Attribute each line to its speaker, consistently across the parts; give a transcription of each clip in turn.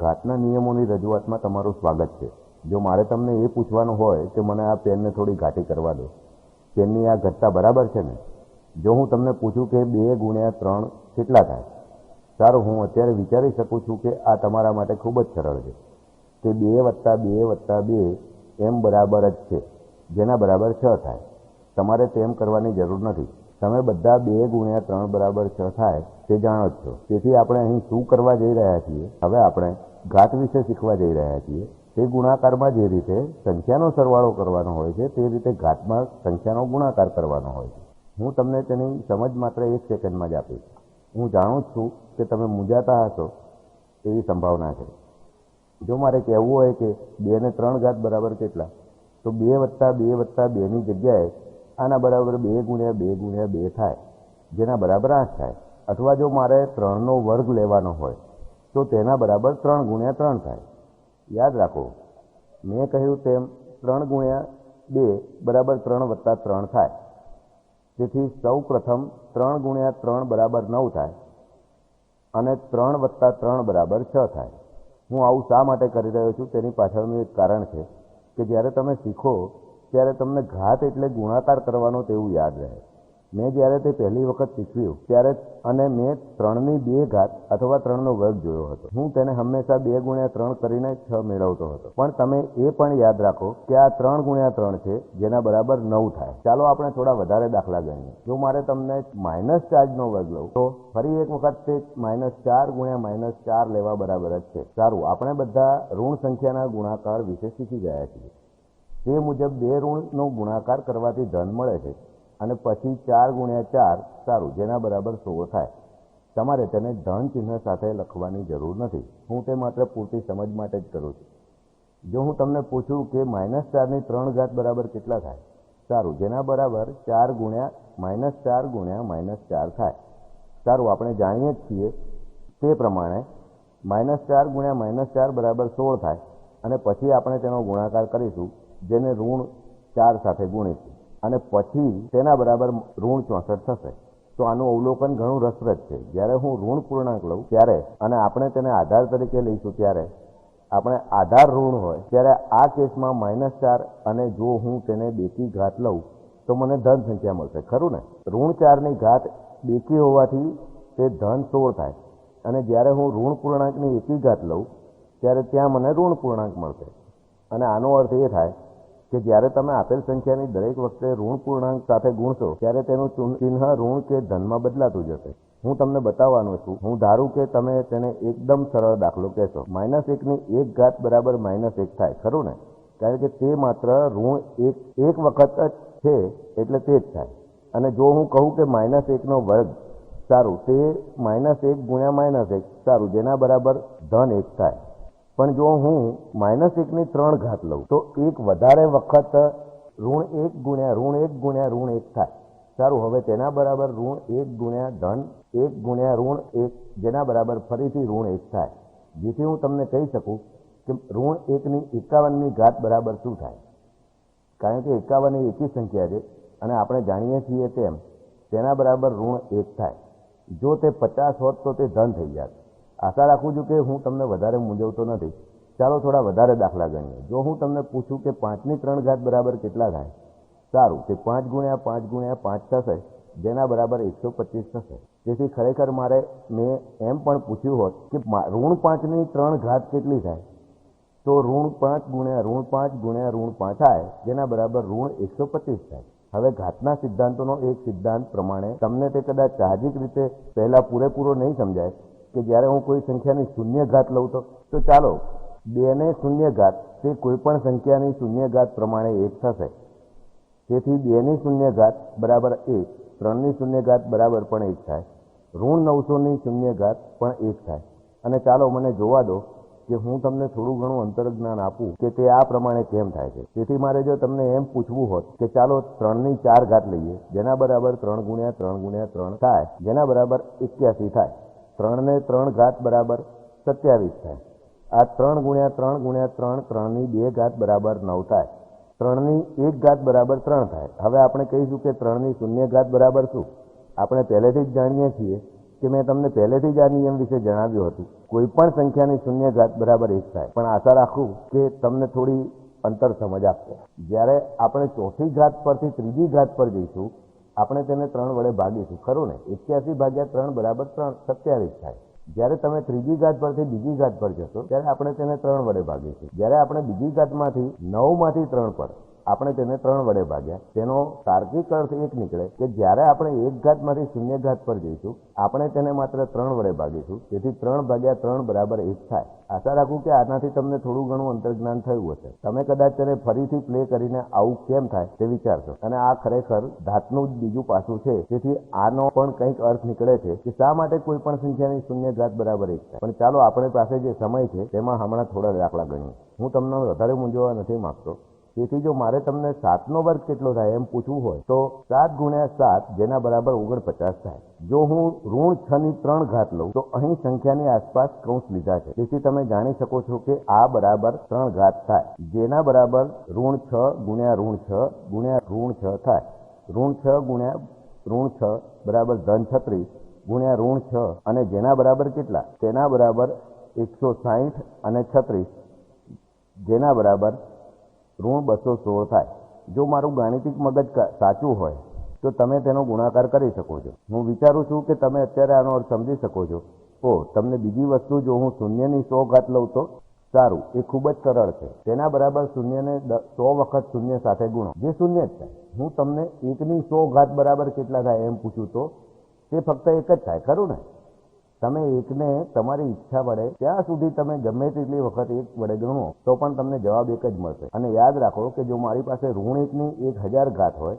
Speaker 1: ઘાતના નિયમોની રજૂઆતમાં તમારું સ્વાગત છે. જો મારે તમને એ પૂછવાનું હોય કે મને આ પેનને થોડી ઘાટી કરવા દો. પેનની આ ઘટતા બરાબર છે ને? જો હું તમને પૂછું કે બે ગુણ્યા ત્રણ કેટલા થાય? સારું, હું અત્યારે વિચારી શકું છું કે આ તમારા માટે ખૂબ જ સરળ છે. કે બે વત્તા બે વત્તા બે એમ બરાબર જ છે. જેના બરાબર છ થાય. તમારે તેમ કરવાની જરૂર નથી. તમે બધા બે ગુણ્યા ત્રણ બરાબર છ થાય, તે જાણો જ છો. તેથી આપણે અહીં શું કરવા જઈ રહ્યા છીએ? હવે આપણે ઘાત વિશે શીખવા જઈ રહ્યા છીએ. તે ગુણાકારમાં જે રીતે સંખ્યાનો સરવાળો કરવાનો હોય છે, તે રીતે ઘાતમાં સંખ્યાનો ગુણાકાર કરવાનો હોય છે. હું તમને તેની સમજ માત્ર એક સેકન્ડમાં જ આપીશ. હું જાણું છું કે તમે મૂંઝાતા હશો એવી સંભાવના છે. જો મારે કહેવું હોય કે બે ને ત્રણ ઘાત બરાબર કેટલા, તો બે વત્તા બે વત્તા બેની જગ્યાએ આના બરાબર બે ગુણ્યા બે ગુણ્યા બે થાય, જેના બરાબર આઠ થાય. અથવા જો મારે ત્રણનો વર્ગ લેવાનો હોય તો તેના બરાબર ત્રણ ગુણ્યા ત્રણ થાય. યાદ રાખો, મેં કહ્યું તેમ ત્રણ ગુણ્યા બે બરાબર ત્રણ વત્તા ત્રણ થાય. તેથી સૌ પ્રથમ ત્રણ ગુણ્યા ત્રણ બરાબર નવ થાય અને ત્રણ વત્તા ત્રણ બરાબર છ થાય. હું આવું શા માટે કરી રહ્યો છું? તેની પાછળનું એક કારણ છે કે જ્યારે તમે શીખો, ત્યારે તમને ઘાત એટલે ગુણાકાર કરવાનો તેવું યાદ રહે. મેં જ્યારે તે પહેલી વખત શીખવ્યું ત્યારે અને મેં ત્રણની બે ઘાત અથવા ત્રણનો વર્ગ જોયો હતો. હું તેને હંમેશા બે ગુણ્યા ત્રણ કરીને છ મેળવતો હતો. પણ તમે એ પણ યાદ રાખો કે આ ત્રણ ગુણ્યા ત્રણ છે, જેના બરાબર નવ થાય. ચાલો આપણે થોડા વધારે દાખલા ગણીએ. જો મારે તમને માઇનસ ચાર્જનો વર્ગ લઉં, તો ફરી એક વખત તે માઇનસ ચાર ગુણ્યા માઇનસ ચાર લેવા બરાબર જ છે. સારું, આપણે બધા ઋણ સંખ્યાના ગુણાકાર વિશે શીખી ગયા છીએ. તે મુજબ બે ઋણનો ગુણાકાર કરવાથી ધન મળે છે. અને પછી ચાર ગુણ્યા ચાર, સારું, જેના બરાબર સોળ થાય. તમારે તેને ધન ચિહ્ન સાથે લખવાની જરૂર નથી. હું તે માત્ર પૂરતી સમજ માટે જ કરું છું. જો હું તમને પૂછું કે માઇનસ ચારની ત્રણ ઘાત બરાબર કેટલા થાય? સારું, જેના બરાબર ચાર ગુણ્યા માઇનસ ચાર ગુણ્યા માઇનસ ચાર થાય. સારું, આપણે જાણીએ જ છીએ તે પ્રમાણે માઇનસ ચાર ગુણ્યા માઇનસ ચાર બરાબર સોળ થાય. અને પછી આપણે તેનો ગુણાકાર કરીશું, જેને ઋણ ચાર સાથે ગુણીશું. અને પછી તેના બરાબર ઋણ ચોસઠ થશે. તો આનું અવલોકન ઘણું રસપ્રદ છે. જ્યારે હું ઋણ પૂર્ણાંક લઉં ત્યારે, અને આપણે તેને આધાર તરીકે લઈશું ત્યારે, આપણે આધાર ઋણ હોય, ત્યારે આ કેસમાં માઇનસ ચાર અને જો હું તેને બેકી ઘાત લઉં, તો મને ધન સંખ્યા મળશે. ખરું ને? ઋણ ચારની ઘાત બેકી હોવાથી તે ધન સોળ થાય. અને જ્યારે હું ઋણ પૂર્ણાંકની એકી ઘાત લઉં, ત્યારે ત્યાં મને ઋણ પૂર્ણાંક મળશે. અને આનો અર્થ એ થાય કે જ્યારે તમે આપેલ સંખ્યાની દરેક વખતે ઋણ પૂર્ણાંક સાથે ગુણશો, ત્યારે તેનું ચિહ્ન ઋણ કે ધનમાં બદલાતું જશે. હું તમને બતાવવાનો છું, હું ધારું કે તમે તેને એકદમ સરળ દાખલો કહેશો. માઇનસ એકની એક ઘાત બરાબર માઇનસ એક થાય, ખરું ને? કારણ કે તે માત્ર ઋણ એક એક વખત જ છે, એટલે તે જ થાય. અને જો હું કહું કે માઇનસ એકનો વર્ગ સારું, તે માઇનસ એક ગુણ્યા માઇનસ એક સારું, જેના બરાબર ધન એક થાય. પણ જો હું માઇનસ એકની ત્રણ ઘાત લઉં, તો એક વધારે વખત ઋણ એક ગુણ્યા ઋણ એક ગુણ્યા ઋણ એક થાય. સારું, હવે તેના બરાબર ઋણ એક ગુણ્યા ધન એક ગુણ્યા ઋણ એક, જેના બરાબર ફરીથી ઋણ એક થાય. જેથી હું તમને કહી શકું કે ઋણ એકની એકાવનની ઘાત બરાબર શું થાય. કારણ કે એકાવન એ એકી સંખ્યા છે, અને આપણે જાણીએ છીએ તેમ તેના બરાબર ઋણ એક થાય. જો તે પચાસ હોત તો તે ધન થઈ જાત. આશા રાખું છું કે હું તમને વધારે મૂંઝવતો નથી. ચાલો થોડા વધારે દાખલા ગણીએ. જો હું તમને પૂછું કે પાંચની ત્રણ ઘાત બરાબર કેટલા થાય? સારું, તે પાંચ ગુણ્યા પાંચ ગુણ્યા પાંચ થશે, જેના બરાબર એકસો પચીસ થશે. તેથી ખરેખર મારે મેં એમ પણ પૂછ્યું હોત કે ઋણ પાંચની ત્રણ ઘાત કેટલી થાય? તો ઋણ પાંચ ગુણ્યા ઋણ પાંચ ગુણ્યા ઋણ પાંચ થાય, જેના બરાબર ઋણ એકસો પચીસ થાય. હવે ઘાતના સિદ્ધાંતોનો એક સિદ્ધાંત પ્રમાણે તમને તે કદાચ સાહજિક રીતે પહેલાં પૂરેપૂરો નહીં સમજાય કે જ્યારે હું કોઈ સંખ્યાની શૂન્ય ઘાત લઉં તો ચાલો, બેને શૂન્ય ઘાત તે કોઈ પણ સંખ્યાની શૂન્ય ઘાત પ્રમાણે એક થશે. તેથી બેની શૂન્ય ઘાત બરાબર એક, ત્રણની શૂન્ય ઘાત બરાબર પણ એક થાય. ઋણ નવસોની શૂન્ય ઘાત પણ એક થાય. અને ચાલો મને જોવા દો કે હું તમને થોડું ઘણું અંતરજ્ઞાન આપું કે તે આ પ્રમાણે કેમ થાય છે. તેથી મારે જો તમને એમ પૂછવું હોત કે ચાલો ત્રણની ચાર ઘાત લઈએ, જેના બરાબર ત્રણ ગુણ્યા ત્રણ ગુણ્યા ત્રણ થાય, જેના બરાબર એક્યાસી થાય. ત્રણને ત્રણ ઘાત બરાબર સત્યાવીસ થાય. આ ત્રણ ગુણ્યા ત્રણ ગુણ્યા ત્રણ, ત્રણની બે ઘાત બરાબર નવ થાય. ત્રણની એક ઘાત બરાબર ત્રણ થાય. હવે આપણે કહીશું કે ત્રણની શૂન્ય ઘાત બરાબર શું? આપણે પહેલેથી જ જાણીએ છીએ કે મેં તમને પહેલેથી જ આ નિયમ વિશે જણાવ્યું હતું. કોઈ પણ સંખ્યાની શૂન્ય ઘાત બરાબર એક થાય. પણ આશા રાખું કે તમને થોડી અંતર સમજ આપશે. જ્યારે આપણે ચોથી ઘાત પરથી ત્રીજી ઘાત પર જઈશું આપણે તેને ત્રણ વડે ભાગીશું, ખરું ને? એક્યાસી ભાગ્યા ત્રણ બરાબર ત્રણ, સત્યાવીસ થાય. જ્યારે તમે ત્રીજી ઘાત પરથી બીજી ઘાત પર જશો, ત્યારે આપણે તેને ત્રણ વડે ભાગીશું. જ્યારે આપણે બીજી ઘાતમાંથી નવમાંથી ત્રણ પર આપણે તેને ત્રણ વડે ભાગ્યા. તેનો તાર્કિક અર્થ એક નીકળે કે જ્યારે આપણે એક ઘાતમાંથી શૂન્ય ઘાત પર જઈશું, આપણે તેને માત્ર ત્રણ વડે ભાગીશું. તેથી ત્રણ ભાગ્યા ત્રણ બરાબર એક થાય. આશા રાખું કે આનાથી તમને થોડું ઘણું અંતર્જ્ઞાન થયું હશે. તમે કદાચ તેને ફરીથી પ્લે કરીને આવું કેમ થાય તે વિચારશો. અને આ ખરેખર ધાતનું જ બીજું પાસું છે. તેથી આનો પણ કંઈક અર્થ નીકળે છે કે શા માટે કોઈ પણ સંખ્યાની શૂન્ય ઘાત બરાબર એક થાય. પણ ચાલો, આપણી પાસે જે સમય છે, તેમાં હમણાં થોડા દાખલા ગણીએ. હું તમને વધારે મૂંઝવવા નથી માંગતો. તેથી જો મારે તમને સાતનો વર્ગ કેટલો થાય એમ પૂછવું હોય, તો સાત ગુણ્યા સાત જેના બરાબર ઓગણપચાસ થાય. જો હું ઋણ છ ની ત્રણ ઘાત લઉં, તો અહીં સંખ્યાની આસપાસ કૌંસ લીધા છે. તેથી તમે જાણી શકો છો કે આ બરાબર ત્રણ ઘાત થાય. જેના બરાબર ઋણ છ ગુણ્યા ઋણ છ ગુણ્યા ઋણ છ થાય. ઋણ છ ગુણ્યા ઋણ છ બરાબર ધન છત્રીસ ગુણ્યા ઋણ છ અને જેના બરાબર કેટલા? તેના બરાબર એકસો સાહીઠ અને છત્રીસ. જેના બરાબર ઋણ બસો સોળ થાય. જો મારું ગાણિતિક મગજ સાચું હોય, તો તમે તેનો ગુણાકાર કરી શકો છો. હું વિચારું છું કે તમે અત્યારે આનો અર્થ સમજી શકો છો. ઓ તમને બીજી વસ્તુ જો હું શૂન્યની સો ઘાત લઉં તો? સારું, એ ખૂબ જ સરળ છે. તેના બરાબર શૂન્યને સો વખત શૂન્ય સાથે ગુણો. જે શૂન્ય જ થાય. હું તમને એકની સો ઘાત બરાબર કેટલા થાય એમ પૂછું તો? તે ફક્ત એક જ થાય, ખરું ને? તમે એકને તમારી ઈચ્છા વડે ત્યાં સુધી તમે ગમે તેટલી વખત એક વડે ગણો, તો પણ તમને જવાબ એક જ મળશે. અને યાદ રાખો કે જો મારી પાસે ઋણ એકની એક હજાર ઘાત હોય,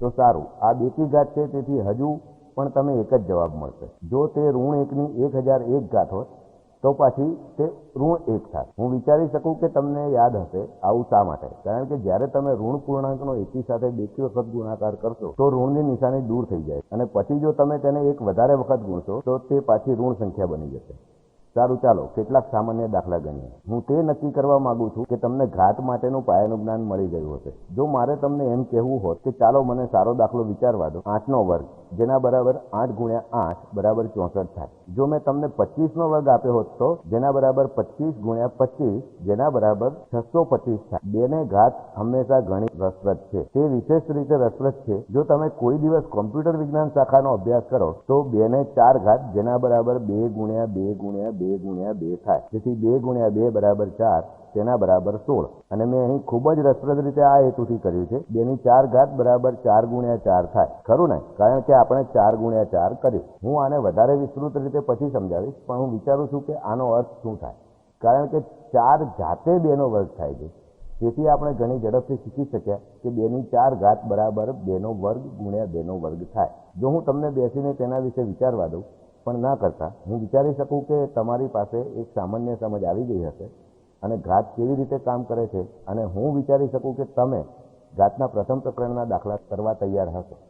Speaker 1: તો સારું. આ બેકી ઘાત છે, તેથી હજુ પણ તમે એક જ જવાબ મળશે. જો તે ઋણ એકની એક હજાર એક ઘાત હોય તો પાછી તે ઋણ એક થાય. હું વિચારી શકું કે તમને યાદ હશે આવું શા માટે? કારણ કે જ્યારે તમે ઋણ પૂર્ણાંકનો એકી સાથે બેકી વખત ગુણાકાર કરશો, તો ઋણની નિશાની દૂર થઈ જાય. અને પછી જો તમે તેને એક વધારે વખત ગુણશો, તો તે પાછી ઋણ સંખ્યા બની જશે. સારું, ચાલો, કેટલાક સામાન્ય દાખલા ગણીએ. હું તે નક્કી કરવા માંગુ છું કે તમને ઘાત માટેનું પાયાનું જ્ઞાન મળી ગયું હશે. જો મારે તમને એમ કહેવું હોત કે ચાલો, મને સારો દાખલો વિચારવા દો. આઠનો વર્ગ, જેના બરાબર આઠ ગુણ્યા આઠ બરાબર ચોસઠ થાય. જો મેં તમને પચીસનો વર્ગ આપ્યો હોત તો, જેના બરાબર પચીસ ગુણ્યા પચીસ, જેના બરાબર છસો પચીસ થાય. બેને ઘાત હંમેશા ઘણી રસપ્રદ છે. તે વિશેષ રીતે રસપ્રદ છે. જો તમે કોઈ દિવસ કોમ્પ્યુટર વિજ્ઞાન શાખાનો અભ્યાસ કરો, તો બેને ચાર ઘાત જેના બરાબર બે ગુણ્યા બે ગુણ્યા બે ગુણ્યા બે થાય. તેથી બે ગુણ્યા બે બરાબર ચાર, તેના બરાબર સોળ. અને મેં અહીં ખૂબ જ રસપ્રદ રીતે આ હેતુથી કર્યું છે. બેની ચાર ઘાત બરાબર ચાર ગુણ્યા ચાર થાય. ખરું ને? કારણ કે આપણે ચાર ગુણ્યા ચાર કર્યું. હું આને વધારે વિસ્તૃત રીતે પછી સમજાવીશ, પણ હું વિચારું છું કે આનો અર્થ શું થાય. કારણ કે ચાર જાતે બેનો વર્ગ થાય છે. તેથી આપણે ઘણી ઝડપથી શીખી શક્યા કે બેની ચાર ઘાત બરાબર બેનો વર્ગ ગુણ્યા બેનો વર્ગ થાય. જો હું તમને બેસીને તેના વિશે વિચારવા દઉં પણ ના કરતા. હું વિચારી શકું કે તમારી પાસે એક સામાન્ય સમજ આવી ગઈ હશે અને ઘાત કેવી રીતે કામ કરે છે અને હું વિચારી શકું કે તમે ઘાતના પ્રથમ પ્રકરણના દાખલા કરવા તૈયાર હશો.